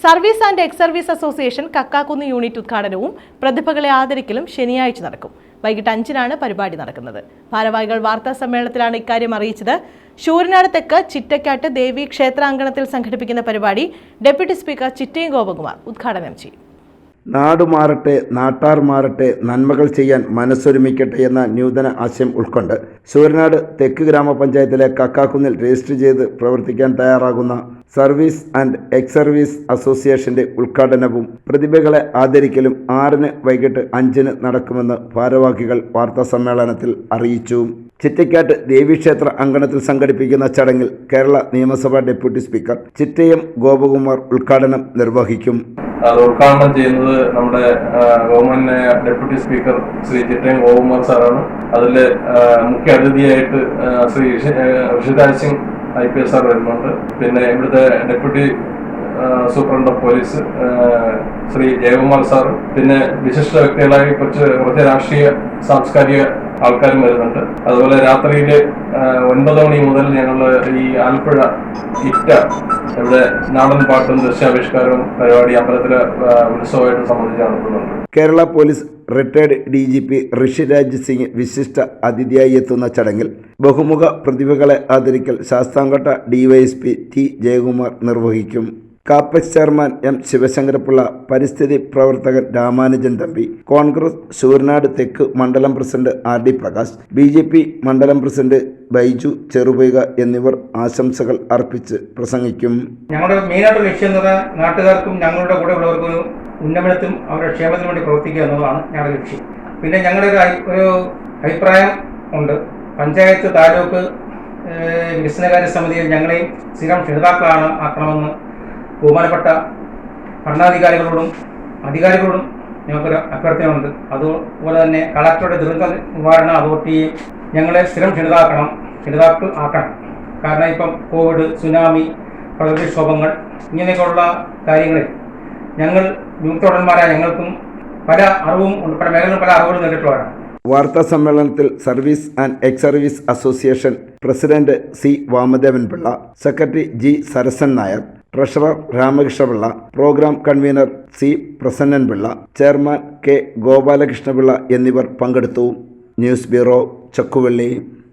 Service and ex service association Kakkakunnu unit ഉദ്ഘാടനവും പ്രതിഭകളെ ആദരിക്കലും ശനിയാഴ്ച നടക്കും. വൈകിട്ട് അഞ്ചിനാണ് പരിപാടി നടക്കുന്നത്. ഭാരവാഹികൾ വാർത്താ സമ്മേളനത്തിലാണ് ഇക്കാര്യം അറിയിച്ചത്. ശൂരനാട് തെക്ക് ചിറ്റക്കാട്ട് ദേവി ക്ഷേത്രാങ്കണത്തിൽ സംഘടിപ്പിക്കുന്ന പരിപാടി ഡെപ്യൂട്ടി സ്പീക്കർ ചിറ്റയും ഗോപകുമാർ ഉദ്ഘാടനം ചെയ്യും. നാട് മാറട്ടെ നാട്ടാർ മാറട്ടെ നന്മകൾ ചെയ്യാൻ മനസ്സൊരുമിക്കട്ടെ എന്ന നൂതന ആശയം ഉൾക്കൊണ്ട് സൂര്യനാട് തെക്ക് ഗ്രാമപഞ്ചായത്തിലെ കക്കാക്കുന്നിൽ രജിസ്റ്റർ ചെയ്ത് പ്രവർത്തിക്കാൻ തയ്യാറാകുന്ന സർവീസ് ആൻഡ് എക്സ് സർവീസ് അസോസിയേഷന്റെ ഉദ്ഘാടനവും പ്രതിഭകളെ ആദരിക്കലും ആറിന് വൈകിട്ട് അഞ്ചിന് നടക്കുമെന്ന് ഭാരവാഹികൾ വാർത്താ സമ്മേളനത്തിൽ അറിയിച്ചു. ചിറ്റയ്ക്കാട്ട് ദേവീക്ഷേത്ര അങ്കണത്തിൽ സംഘടിപ്പിക്കുന്ന ചടങ്ങിൽ കേരള നിയമസഭാ ഡെപ്യൂട്ടി സ്പീക്കർ ചിറ്റയം ഗോപകുമാർ ഉദ്ഘാടനം നിർവഹിക്കും. അത് ഉദ്ഘാടനം ചെയ്യുന്നത് നമ്മുടെ government deputy speaker Shri Chittayam Gopakumar സാറാണ്. അതിൽ മുഖ്യ അതിഥിയായിട്ട് Shri Rishiraj Singh I P S sir വരുന്നുണ്ട്. പിന്നെ ഇവിടുത്തെ deputy superintendent of police Shri Jayakumar sir പിന്നെ വിശിഷ്ട വ്യക്തികളായി കുറച്ച് കുറച്ച് രാഷ്ട്രീയ സാംസ്കാരിക ആൾക്കാരും വരുന്നുണ്ട്. അതുപോലെ രാത്രിയിലെ ഒൻപത് മണി മുതൽ ഞങ്ങൾ ഈ ആലപ്പുഴ ഇറ്റ ഇവിടെ നാടൻ പാട്ടും ദൃശ്യാവിഷ്കാരവും പരിപാടി അമ്പലത്തിലെ ഉത്സവമായിട്ട് സംബന്ധിച്ച് നടത്തുന്നുണ്ട് Kerala police retired D G P Rishiraj Singh വിശിഷ്ട അതിഥിയായി എത്തുന്ന ചടങ്ങിൽ ബഹുമുഖ പ്രതിഭകളെ ആദരിക്കൽ ശാസ്താംകോട്ട ഡിവൈഎസ്പി ടി ജയകുമാർ നിർവഹിക്കും. കാപ്പസ് ചെയർമാൻ എം ശിവശങ്കരപ്പിള്ള പരിസ്ഥിതി പ്രവർത്തകൻ രാമാനുജൻ തമ്പി കോൺഗ്രസ് ശൂരനാട് തെക്ക് മണ്ഡലം president R D Prakash B J P മണ്ഡലം പ്രസിഡന്റ് ബൈജു ചെറുപൈക എന്നിവർ ആശംസകൾ അർപ്പിച്ച് പ്രസംഗിക്കും. ഞങ്ങളുടെ മെയിനായിട്ട് ലക്ഷ്യം എന്ന് നാട്ടുകാർക്കും ഞങ്ങളുടെ കൂടെ ഉള്ളവർക്കും ഉന്നമനത്തിനും അവരുടെ ക്ഷേമത്തിനും വേണ്ടി പ്രവർത്തിക്കുക എന്നുള്ളതാണ് ഞങ്ങളുടെ ലക്ഷ്യം. പിന്നെ ഞങ്ങളുടെ ഒരു ഒരു അഭിപ്രായം ഉണ്ട്. പഞ്ചായത്ത് താലൂക്ക് വികസനകാര്യ സമിതിയിൽ ഞങ്ങളെയും സ്ഥിരം ക്ഷണിതാക്കളാണ് ആക്കണമെന്ന് ബഹുമാനപ്പെട്ട ഭരണാധികാരികളോടും അധികാരികളോടും ഞങ്ങൾക്കൊരു അഭ്യർത്ഥനയുണ്ട്. അതുപോലെ തന്നെ കളക്ടറുടെ ദുരന്ത നിവാരണ അതോറിറ്റിയെ ഞങ്ങളെ സ്ഥിരം ക്ഷണിതാക്കണം ക്ഷണിതാക്കൾ ആക്കണം. കാരണം ഇപ്പം കോവിഡ് സുനാമി പ്രകൃതിക്ഷോഭങ്ങൾ ഇങ്ങനെയൊക്കെയുള്ള കാര്യങ്ങളിൽ ഞങ്ങൾ യുക്തോടന്മാരായ ഞങ്ങൾക്കും പല അറിവും പല മേഖലകളിലും പല അറിവുകളും നേരിട്ടുള്ളവരാണ്. വാർത്താ സമ്മേളനത്തിൽ service and ex service association president C. Vamadevan Pillai secretary G. Sarasan Nair treasurer Ramakrishnapillai programme convener C Prasannan Pillai chairman K Gopalakrishnapillai എന്നിവർ പങ്കെടുത്തു. News bureau Chakkuvally.